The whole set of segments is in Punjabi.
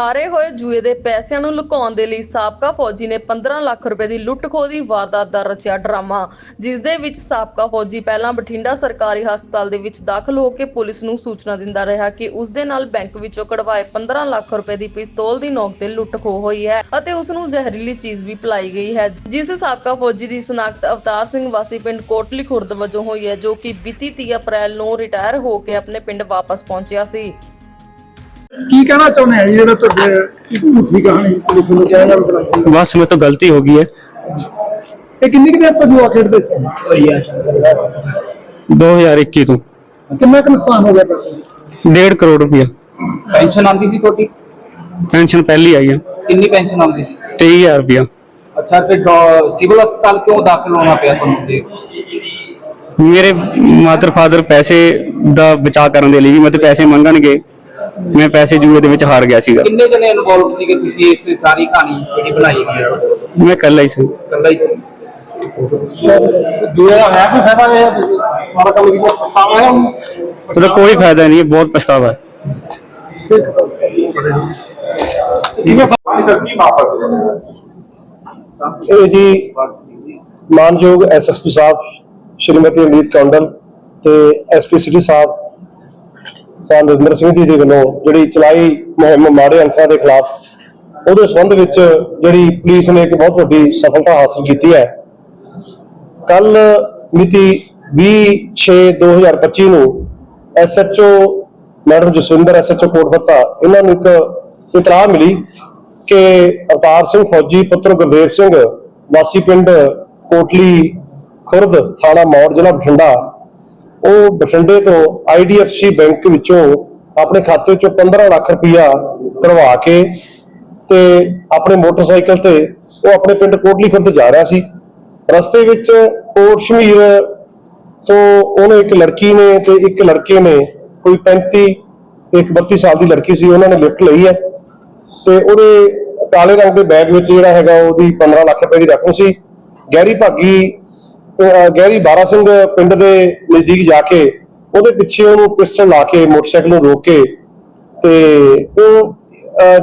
ਹਾਰੇ ਹੋਏ ਜੂਏ ਦੇ ਪੈਸਿਆਂ ਨੂੰ ਲੁਕਾਉਣ ਦੇ ਲਈ ਸਾਬਕਾ ਫੌਜੀ ਨੇ 15 ਲੱਖ ਰੁਪਏ ਦੀ ਲੁੱਟ-ਖੋਹ ਦੀ ਵਾਰਦਾਤ ਦਾ ਰਚਿਆ ਡਰਾਮਾ, ਜਿਸ ਦੇ ਵਿੱਚ ਸਾਬਕਾ ਫੌਜੀ ਪਹਿਲਾਂ ਬਠਿੰਡਾ ਸਰਕਾਰੀ ਹਸਪਤਾਲ ਦੇ ਵਿੱਚ ਦਾਖਲ ਹੋ ਕੇ ਪੁਲਿਸ ਨੂੰ ਸੂਚਨਾ ਦਿੰਦਾ ਰਿਹਾ ਕਿ ਉਸ ਦੇ ਨਾਲ ਬੈਂਕ ਵਿੱਚੋਂ ਕਢਵਾਏ 15 ਲੱਖ ਰੁਪਏ ਦੀ ਪਿਸਤੌਲ ਦੀ ਨੋਕ ਤੇ ਲੁੱਟ-ਖੋਹ ਹੋਈ ਹੈ ਅਤੇ ਉਸ ਨੂੰ ਜ਼ਹਿਰੀਲੀ ਚੀਜ਼ ਵੀ ਪਿਲਾਈ ਗਈ ਹੈ, ਜਿਸ ਸਾਬਕਾ ਫੌਜੀ ਦੀ ਸਨਾਖਤ ਅਵਤਾਰ ਸਿੰਘ ਵਾਸੀ ਪਿੰਡ ਕੋਟਲੀ ਖੁਰਦ ਵਜੋਂ ਹੋਈ ਹੈ, ਜੋ ਕਿ ਬੀਤੀ 30 ਅਪ੍ਰੈਲ ਨੂੰ ਰਿਟਾਇਰ ਹੋ ਕੇ ਆਪਣੇ ਪਿੰਡ ਵਾਪਸ ਪਹੁੰਚਿਆ ਸੀ। ਕੀ ਕਹਿਣਾ ਚਾਹੁੰਦੇ ਆ ਜੀ ਜਿਹੜਾ ਤੁਹਾਡੇ ਇੱਕ ਝੂਠੀ ਕਹਾਣੀ ਪੁਲਿਸ ਨੂੰ ਕਿਹਾ ਜਾ ਰਿਹਾ बस में तो गलती हो गई है ਇਹ ਕਿੰਨੀ ਕੁ ਦੇਰ ਤੋਂ ਜੂਆ ਖੇਡਦੇ ਸੀ 2021 ਤੋਂ ਕਿੰਨਾ ਕੁ ਨੁਕਸਾਨ ਹੋ ਗਿਆ ਪੈਸੇ ਦਾ? डेढ़ करोड़ रुपया ਪੈਨਸ਼ਨ ਆਉਂਦੀ ਸੀ ਤੁਹਾਡੀ पेंशन पहली आई है ਕਿੰਨੀ ਪੈਨਸ਼ਨ ਆਉਂਦੀ ਸੀ तेईस हजार रुपया ਅੱਛਾ ਫਿਰ ਡੋ- ਸਿਵਲ ਹਸਪਤਾਲ ਕਿਉਂ ਦਾਖਲ ਹੋਣਾ ਪਿਆ ਤੁਹਾਨੂੰ ਜੀ ਮੇਰੇ ਮਾਤਰ ਫਾਦਰ ਪੈਸੇ ਦਾ ਬਚਾਅ ਕਰਨ ਦੇ ਲਈ ਮੈਂ ਤੇ ਪੈਸੇ ਮੰਗਣਗੇ ਮੈਂ ਪੈਸੇ ਜੂਏ ਦੇ ਵਿੱਚ ਹਾਰ ਗਿਆ ਸੀਗਾ। ਕਿੰਨੇ ਜਣੇ ਇਨਵੋਲਵ ਸੀਗੇ ਤੁਸੀਂ ਇਸ ਸਾਰੀ ਕਹਾਣੀ ਜਿਹੜੀ ਬਣਾਈ ਗਈ ਹੈ? ਮੈਂ ਇਕੱਲਾ ਹੀ ਸੀ। ਇਕੱਲਾ ਹੀ ਸੀ। ਜੂਆ ਹੈ ਕੋਈ ਫਾਇਦਾ ਇਹ ਸਾਰਾ ਕੰਮ ਕੀਤਾ? ਪਛਤਾਵਾ ਹੈ? ਉਹਦਾ ਕੋਈ ਫਾਇਦਾ ਨਹੀਂ ਹੈ ਬਹੁਤ ਪਛਤਾਵਾ ਹੈ। ਇਹ ਜੀ ਮਾਨਯੋਗ ਐਸਐਸਪੀ ਸਾਹਿਬ ਸ਼੍ਰੀਮਤੀ ਅਮਰੀਤ ਕੌਂਡਲ ਤੇ ਐਸਪੀ ਸਿਟੀ ਸਾਹਿਬ ਸਾਹਿਬ ਨਰਿੰਦਰ ਸਿੰਘ ਜੀ ਦੇ ਵੱਲੋਂ ਜਿਹੜੀ ਚਲਾਈ ਮੁਹਿੰਮ ਮਾੜੇ ਅੰਸਰਾਂ ਦੇ ਖਿਲਾਫ, ਉਹਦੇ ਸੰਬੰਧ ਵਿੱਚ ਜਿਹੜੀ ਪੁਲਿਸ ਨੇ ਇੱਕ ਬਹੁਤ ਵੱਡੀ ਸਫਲਤਾ ਹਾਸਲ ਕੀਤੀ ਹੈ। ਕੱਲ ਮਿਤੀ 20/6/2025 ਨੂੰ SHO madam Jaswinder SHO Kotfatta ਇਹਨਾਂ ਨੂੰ ਇੱਕ ਇਤਲਾਹ ਮਿਲੀ ਕਿ ਅਵਤਾਰ ਸਿੰਘ ਫੌਜੀ, ਪੁੱਤਰ ਗੁਰਦੇਵ ਸਿੰਘ, ਵਾਸੀ ਪਿੰਡ ਕੋਟਲੀ ਖੁਰਦ, ਥਾਣਾ ਮੌੜ, ਜ਼ਿਲ੍ਹਾ ਬਠਿੰਡਾ ਉਹ ਬਠਿੰਡੇ ਤੋਂ ਆਈਡੀਐਫਸੀ ਬੈਂਕ ਵਿੱਚੋਂ ਆਪਣੇ ਖਾਤੇ ਚੋਂ 15 ਲੱਖ ਰੁਪਇਆ ਕਰਵਾ ਕੇ ਤੇ ਆਪਣੇ ਮੋਟਰਸਾਈਕਲ ਤੇ ਉਹ ਆਪਣੇ ਪਿੰਡ ਕੋਟਲੀ ਖੁਰਦ ਜਾ ਰਿਹਾ ਸੀ। ਰਸਤੇ ਵਿੱਚ ਕੋਟ ਸ਼ਮੀਰ ਤੋਂ ਉਹਨੇ ਇੱਕ ਲੜਕੀ ਨੇ ਤੇ ਇੱਕ ਲੜਕੇ ਨੇ, ਕੋਈ 35 ਤੇ ਇੱਕ 32 ਸਾਲ ਦੀ ਲੜਕੀ ਸੀ, ਉਹਨਾਂ ਨੇ ਲਿਫਟ ਲਈ ਹੈ ਤੇ ਉਹਦੇ ਕਾਲੇ ਰੰਗ ਦੇ ਬੈਗ ਵਿੱਚ ਜਿਹੜਾ ਹੈਗਾ ਉਹਦੀ 15 ਲੱਖ ਰੁਪਏ ਦੀ ਰਕਮ ਸੀ। ਗਹਿਰੀ ਭਾਗੀ ਗਹਿਰੀ ਬਾਰਾ ਸਿੰਘ ਪਿੰਡ ਦੇ ਨਜ਼ਦੀਕ ਜਾ ਕੇ ਉਹਦੇ ਪਿੱਛੇ ਉਹਨੂੰ ਪਿਸਟਲ ਲਾ ਕੇ ਮੋਟਰਸਾਈਕਲ ਨੂੰ ਰੋਕ ਕੇ ਤੇ ਉਹ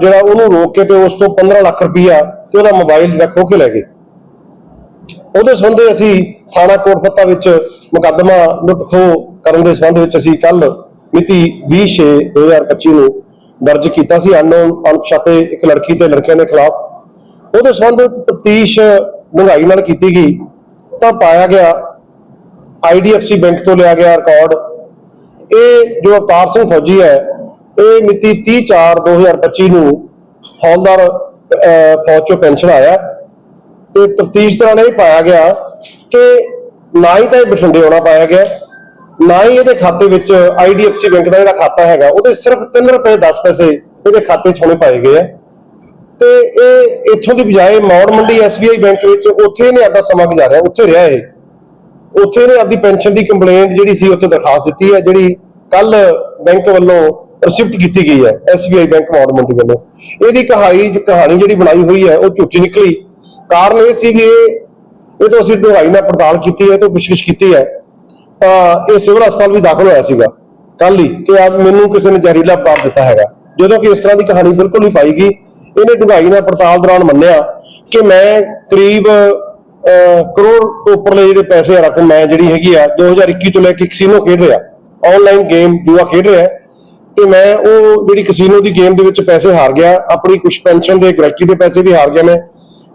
ਜਿਹੜਾ ਉਹਨੂੰ ਰੋਕ ਕੇ ਤੇ ਉਸ ਤੋਂ 15 ਲੱਖ ਰੁਪਇਆ ਤੇ ਉਹਦਾ ਮੋਬਾਈਲ ਜਿਹੜਾ ਖੋਹ ਕੇ ਲੈ ਗਏ। ਉਹਦੇ ਸੰਬੰਧੇ ਅਸੀਂ ਥਾਣਾ ਕੋਟਪੱਤਾ ਵਿੱਚ ਮੁਕੱਦਮਾ ਲੁੱਟ-ਖੋਹ ਕਰਨ ਦੇ ਸੰਬੰਧ ਵਿੱਚ ਅਸੀਂ ਕੱਲ ਮਿਤੀ 20/6/2025 ਨੂੰ ਦਰਜ ਕੀਤਾ ਸੀ। ਅਨਨੋਨ ਅਣਪਛਾਤੇ ਇੱਕ ਲੜਕੀ ਤੇ ਲੜਕਿਆਂ ਦੇ ਖਿਲਾਫ। ਉਹਦੇ ਸੰਬੰਧ ਵਿੱਚ ਤਫਤੀਸ਼ ਡੂੰਘਾਈ ਨਾਲ ਕੀਤੀ ਗਈ। ਤਾਂ ਪਾਇਆ ਗਿਆ। ਆਈਡੀਐਫਸੀ ਬੈਂਕ ਤੋਂ ਲਿਆ ਗਿਆ ਰਿਕਾਰਡ ਇਹ ਜੋ ਅਵਤਾਰ ਸਿੰਘ ਫੌਜੀ ਹੈ, ਇਹ ਮਿਤੀ 30/4/2025 ਨੂੰ ਹੌਲਦਾਰ ਫੌਜ ਚੋਂ ਪੈਨਸ਼ਨ ਆਇਆ। ਤੇ ਤਫਤੀਸ਼ ਦੌਰਾਨ ਇਹ ਪਾਇਆ ਗਿਆ ਕਿ ਨਾ ਹੀ ਤਾਂ ਇਹ ਬਠਿੰਡੇ ਆਉਣਾ ਪਾਇਆ ਗਿਆ, ਨਾ ਹੀ ਇਹਦੇ ਖਾਤੇ ਵਿੱਚ ਆਈਡੀਐਫਸੀ ਬੈਂਕ ਦਾ ਜਿਹੜਾ ਖਾਤਾ ਹੈਗਾ, ਉਹਦੇ ਸਿਰਫ 3 ਰੁਪਏ 10 ਪੈਸੇ ਇਹਦੇ ਖਾਤੇ 'ਚ ਹੋਣੇ ਪਾਏ ਗਏ ਆ। ਤੇ ਇਹ ਇੱਥੋਂ ਦੀ ਬਜਾਏ ਮੌੜ ਮੰਡੀ ਐਸਬੀਆਈ ਬੈਂਕ ਵਿੱਚ ਉੱਥੇ ਇਹਨੇ ਆਪਦਾ ਸਮਾਂ ਗੁਜ਼ਾਰਿਆ, ਉੱਥੇ ਰਿਹਾ ਇਹ। ਉੱਥੇ ਇਹਨੇ ਆਪਦੀ ਪੈਨਸ਼ਨ ਦੀ ਕੰਪਲੇਂਟ ਜਿਹੜੀ ਸੀ ਉੱਥੇ ਦਰਖਾਸਤ ਦਿੱਤੀ ਹੈ, ਜਿਹੜੀ ਕੱਲ ਬੈਂਕ ਵੱਲੋਂ ਰਿਸਿਪਟ ਕੀਤੀ ਗਈ ਹੈ ਐਸਬੀਆਈ ਬੈਂਕ ਮੌੜ ਮੰਡੀ ਵੱਲੋਂ। ਇਹਦੀ ਕਹਾਣੀ ਕਹਾਣੀ ਜਿਹੜੀ ਬਣਾਈ ਹੋਈ ਹੈ, ਉਹ ਝੂਠੀ ਨਿਕਲੀ। ਕਾਰਨ ਇਹ ਸੀ ਵੀ ਇਹ ਇਹ ਤੋਂ ਅਸੀਂ ਢੁਆਈ ਨਾਲ ਪੜਤਾਲ ਕੀਤੀ ਹੈ ਤੋਂ ਪੁੱਛਗਿੱਛ ਕੀਤੀ ਹੈ। ਤਾਂ ਇਹ ਸਿਵਲ ਹਸਪਤਾਲ ਵੀ ਦਾਖਲ ਹੋਇਆ ਸੀਗਾ ਕੱਲ ਹੀ, ਕਿ ਆ ਮੈਨੂੰ ਕਿਸੇ ਨੇ ਜ਼ਹਿਰੀਲਾ ਪਦਾਰਥ ਦਿੱਤਾ ਹੈਗਾ। ਜਦੋਂ ਕਿ ਇਸ ਤਰ੍ਹਾਂ ਦੀ ਕਹਾਣੀ ਬਿਲਕੁਲ ਨਹੀਂ ਪਾਈ ਗਈ ਇਹਨੇ ਢੁਆਈ ਨਾਲ ਪੜਤਾਲ ਦੌਰਾਨ ਮੰਨਿਆ ਕਿ ਮੈਂ ਕਰੀਬ ਕਰੋੜ ਤੋਂ ਉੱਪਰਲੇ ਜਿਹੜੇ ਪੈਸੇ ਰਕਮ ਮੈਂ ਜਿਹੜੀ ਹੈਗੀ ਆ 2021 ਤੋਂ ਲੈ ਕੇ ਕਸੀਨੋ ਖੇਡ ਰਿਹਾ ਆਨਲਾਈਨ ਗੇਮ ਜੂਆ ਖੇਡ ਰਿਹਾ, ਤੇ ਮੈਂ ਉਹ ਜਿਹੜੀ ਕਸੀਨੋ ਦੀ ਗੇਮ ਦੇ ਵਿੱਚ ਪੈਸੇ ਹਾਰ ਗਿਆ, ਆਪਣੀ ਕੁਝ ਪੈਨਸ਼ਨ ਦੇ ਗਰੰਟੀ ਦੇ ਪੈਸੇ ਵੀ ਹਾਰ ਗਿਆ ਮੈਂ।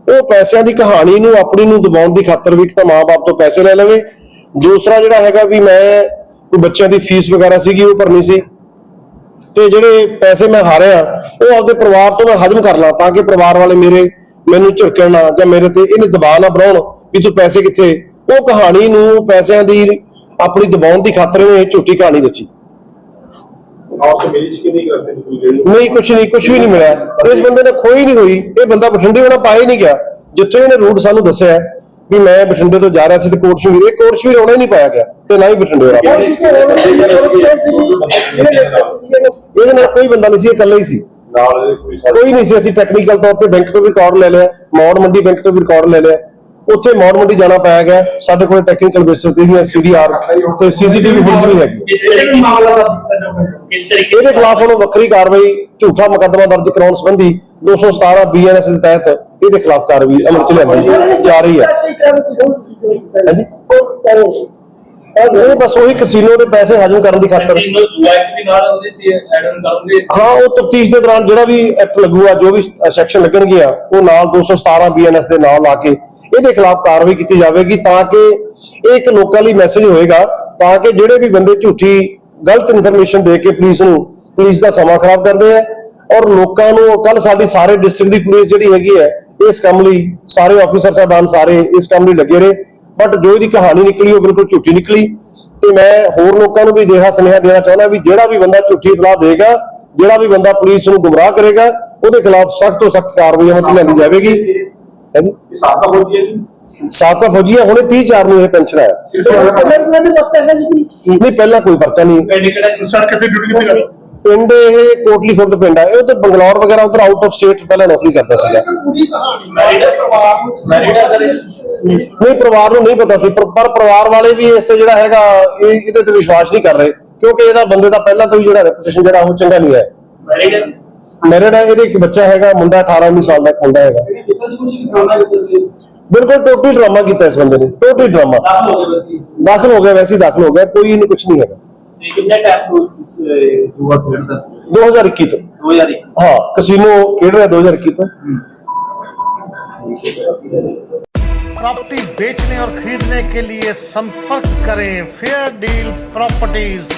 ਉਹ ਪੈਸਿਆਂ ਦੀ ਕਹਾਣੀ ਨੂੰ, ਆਪਣੀ ਨੂੰ ਦਬਾਉਣ ਦੀ ਖਾਤਰ ਵੀ ਇੱਕ ਤਾਂ ਮਾਪੇ ਤੋਂ ਪੈਸੇ ਲੈ ਲਵੇ। ਦੂਸਰਾ ਜਿਹੜਾ ਹੈਗਾ ਵੀ ਮੈਂ ਕੋਈ ਬੱਚਿਆਂ ਦੀ ਫੀਸ ਵਗੈਰਾ ਸੀਗੀ, ਉਹ ਭਰਨੀ ਸੀ। ਤੇ ਜਿਹੜੇ ਪੈਸੇ ਮੈਂ ਹਾਰਿਆ ਉਹ ਆਪਦੇ ਪਰਿਵਾਰ ਤੋਂ ਮੈਂ ਹਜਮ ਕਰ ਲਾਂ ਤਾਂ ਕਿ ਪਰਿਵਾਰ ਵਾਲੇ ਮੇਰੇ ਮੈਨੂੰ ਝਿੜਕਣ ਨਾ ਜਾਂ ਮੇਰੇ ਤੇ ਇਹਨੇ ਦਬਾਅ ਨਾ ਬਣਾਉਣ ਵੀ ਤੂੰ ਪੈਸੇ ਕਿੱਥੇ। ਉਹ ਕਹਾਣੀ ਨੂੰ ਪੈਸਿਆਂ ਦੀ ਆਪਣੀ ਦਬਾਉਣ ਦੀ ਖਾਤਰ ਉਹ ਝੂਠੀ ਕਹਾਣੀ ਦੱਸੀ। ਨਹੀਂ ਕੁਛ ਨਹੀਂ ਕੁਛ ਵੀ ਨਹੀਂ ਮਿਲਿਆ। ਇਸ ਬੰਦੇ ਨੇ ਖੋਈ ਨਹੀਂ ਹੋਈ। ਇਹ ਬੰਦਾ ਬਠਿੰਡੇ ਉਹਨਾਂ ਹੀ ਨਹੀਂ ਗਿਆ। ਜਿੱਥੇ ਇਹਨੇ ਰੂਟ ਸਾਨੂੰ ਦੱਸਿਆ ਵੀ ਮੈਂ ਬਠਿੰਡੇ ਤੋਂ ਜਾ ਰਿਹਾ ਸੀ ਤੇ ਕੋਟ ਸ਼ਮੀਰ ਇਹ ਕੋਟ ਸ਼ਮੀਰ ਆਉਣਾ ਹੀ ਨਹੀਂ ਪਾਇਆ ਗਿਆ ਤੇ ਨਾ ਹੀ ਬਠਿੰਡੇ ਪਾਇਆ ਇਹਦੇ ਨਾਲ ਕੋਈ ਬੰਦਾ ਨਹੀਂ ਸੀ ਇਹ ਇਕੱਲਾ ਹੀ ਸੀ। ਕੋਈ ਨਹੀਂ ਸੀ ਅਸੀਂ ਟੈਕਨੀਕਲ ਤੌਰ ਤੇ ਬੈਂਕ ਤੋਂ ਵੀ ਰਿਕਾਰਡ ਲੈ ਲਿਆ ਮੌੜ ਮੰਡੀ ਬੈਂਕ ਤੋਂ ਵੀ ਰਿਕਾਰਡ ਲੈ ਲਿਆ। ਉੱਥੇ ਮੌੜ ਮੰਡੀ ਜਾਣਾ ਪਾਇਆ ਗਿਆ। ਸਾਡੇ ਕੋਲ ਟੈਕਨੀਕਲ ਬੇਸਿਸ ਤੇ ਹੀ ਸੀਡੀਆਰ ਤੇ ਸੀਸੀਟੀਵੀ ਫੁਟੇਜ ਵੀ ਹੈਗੀ। ਇਹਦੇ ਖਿਲਾਫ ਹੁਣ ਵੱਖਰੀ ਕਾਰਵਾਈ ਝੂਠਾ ਮੁਕੱਦਮਾ ਦਰਜ ਕਰਾਉਣ ਸੰਬੰਧੀ 217 ਬੀਐਨਐਸ ਦੇ ਤਹਿਤ ਇਹਦੇ ਖਿਲਾਫ ਕਾਰਵਾਈ ਅਮਲ ਚ ਲਿਆਂਦੀ ਜਾ ਰਹੀ ਹੈ। ਹਾਂਜੀ। ਇਹ ਬਸ ਉਹੀ ਕਸੀਨੋ ਦੇ ਪੈਸੇ ਹਜਮ ਕਰਨ ਦੀ ਖਾਤਰ। ਹਾਂ ਉਹ ਤਫਤੀਸ਼ ਦੇ ਦੌਰਾਨ ਜਿਹੜਾ ਵੀ ਐਕਟ ਲੱਗੂਗਾ ਜੋ ਵੀ ਸੈਕਸ਼ਨ ਲੱਗਣਗੀਆਂ ਉਹ ਨਾਲ 217 ਬੀਐਨਐਸ ਦੇ ਨਾਲ ਲਾ ਕੇ ਇਹਦੇ ਖਿਲਾਫ ਕਾਰਵਾਈ ਕੀਤੀ ਜਾਵੇਗੀ ਤਾਂ ਕਿ ਇਹ ਇੱਕ ਲੋਕਾਂ ਲਈ ਮੈਸੇਜ ਹੋਏਗਾ ਤਾਂ ਕਿ ਜਿਹੜੇ ਵੀ ਬੰਦੇ ਝੂਠੀ ਗਲਤ ਇਨਫੋਰਮੇਸ਼ਨ ਦੇ ਕੇ ਪੁਲਿਸ ਨੂੰ ਪੁਲਿਸ ਦਾ ਸਮਾਂ ਖਰਾਬ ਕਰਦੇ ਆ ਔਰ ਲੋਕਾਂ ਨੂੰ ਕੱਲ ਸਾਡੀ ਸਾਰੇ ਡਿਸਟ੍ਰਿਕਟ ਦੀ ਪੁਲਿਸ ਜਿਹੜੀ ਹੈਗੀ ਹੈ ਇਸ ਕੰਮ ਲਈ ਸਾਰੇ ਆਫੀਸਰ ਸਾਹਿਬਾਨ ਸਾਰੇ ਇਸ ਕੰਮ ਲਈ ਲੱਗੇ ਰਹੇ। ਬਟ ਜੋ ਇਹਦੀ ਕਹਾਣੀ ਨਿਕਲੀ ਉਹ ਬਿਲਕੁਲ ਝੂਠੀ ਨਿਕਲੀ। ਤੇ ਮੈਂ ਹੋਰ ਲੋਕਾਂ ਨੂੰ ਵੀ ਜਿਹਾ ਸੁਨੇਹਾ ਦੇਣਾ ਚਾਹੁੰਦਾ ਵੀ ਜਿਹੜਾ ਵੀ ਬੰਦਾ ਝੂਠੀ ਇਤਲਾਹ ਦੇਗਾ ਜਿਹੜਾ ਵੀ ਬੰਦਾ ਪੁਲਿਸ ਨੂੰ ਗੁੰਮਰਾਹ ਕਰੇਗਾ ਉਹਦੇ ਖਿਲਾਫ ਸਖਤ ਤੋਂ ਸਖਤ ਕਾਰਵਾਈ 'ਚ ਲਿਆਂਦੀ ਜਾਵੇਗੀ। ਹਾਂਜੀ? ਇਹ ਸਾਬਕਾ ਫੌਜੀ ਹੈ ਜੀ। ਸਾਬਕਾ ਫੌਜੀ ਹੈ ਹੁਣੇ 30 ਚਾਰ ਨੂੰ ਇਹ ਪੈਨਸ਼ਨ ਆਇਆ। ਨਹੀਂ ਪਹਿਲਾਂ ਕੋਈ ਪਰਚਾ ਨਹੀਂ। ਪਿੰਡ ਕਿਹੜਾ ਸਰ ਕਿੱਥੇ ਡਿਊਟੀ ਕਿੱਥੇ ਪਿੰਡ ਇਹ ਕੋਟਲੀ ਖੁਰਦ ਪਿੰਡ ਹੈ ਇਹ ਤਾਂ ਬੰਗਲੌਰ ਵਗੈਰਾ ਉਧਰ ਆਊਟ ਆਫ ਸਟੇਟ ਪਹਿਲਾਂ ਨੌਕਰੀ ਕਰਦਾ ਸੀਗਾ। ਮੈਰਿਡ ਪਰਿਵਾਰ ਨੂੰ ਮੈਰਿਡ ਹੈ ਸਰ ਨਹੀਂ ਪਰਿਵਾਰ ਨੂੰ ਨਹੀਂ ਪਤਾ ਸੀ ਪਰ ਪਰ ਪਰਿਵਾਰ ਵਾਲੇ ਵੀ ਇਸ ਤੇ ਜਿਹੜਾ ਹੈਗਾ ਇਹ ਇਹਦੇ ਤੇ ਵਿਸ਼ਵਾਸ ਨਹੀਂ ਕਰ ਰਹੇ ਕਿਉਂਕਿ ਇਹਦਾ ਬੰਦੇ ਦਾ ਪਹਿਲਾਂ ਤੋਂ ਹੀ ਜਿਹੜਾ ਰੈਪੂਟੇਸ਼ਨ ਜਿਹੜਾ ਉਹ ਚੰਗਾ ਨਹੀਂ ਹੈ। ਮੈਰਿਡ ਹੈ? ਮੈਰਿਡ ਹੈ ਇਹਦੇ ਇੱਕ ਬੱਚਾ ਹੈਗਾ ਮੁੰਡਾ 18 19 ਸਾਲ ਦਾ ਮੁੰਡਾ ਹੈਗਾ। ਬਿਲਕੁਲ ਟੋਟਲੀ ਡਰਾਮਾ ਕੀਤਾ ਇਸ ਬੰਦੇ ਨੇ ਟੋਟਲੀ ਡਰਾਮਾ ਦਾਖਲ ਹੋ ਗਿਆ ਵੈਸੇ ਦਾਖਲ ਹੋ ਗਿਆ ਕੋਈ ਇਹਨੂੰ ਕੁਝ ਨਹੀਂ ਹੈਗਾ। ਤੇ ਕਿੰਨੇ ਟਾਈਮ ਤੋਂ ਇਸ ਜੁਆ ਖੇਡਦਾ ਸੀ 2021 ਤੋਂ 2001 ਹਾਂ ਕਸੀਨੋ ਖੇਡ ਰਿਹਾ 2021 ਤੋਂ प्रॉपर्टी बेचने और खरीदने के लिए संपर्क करें फेयर डील प्रॉपर्टीज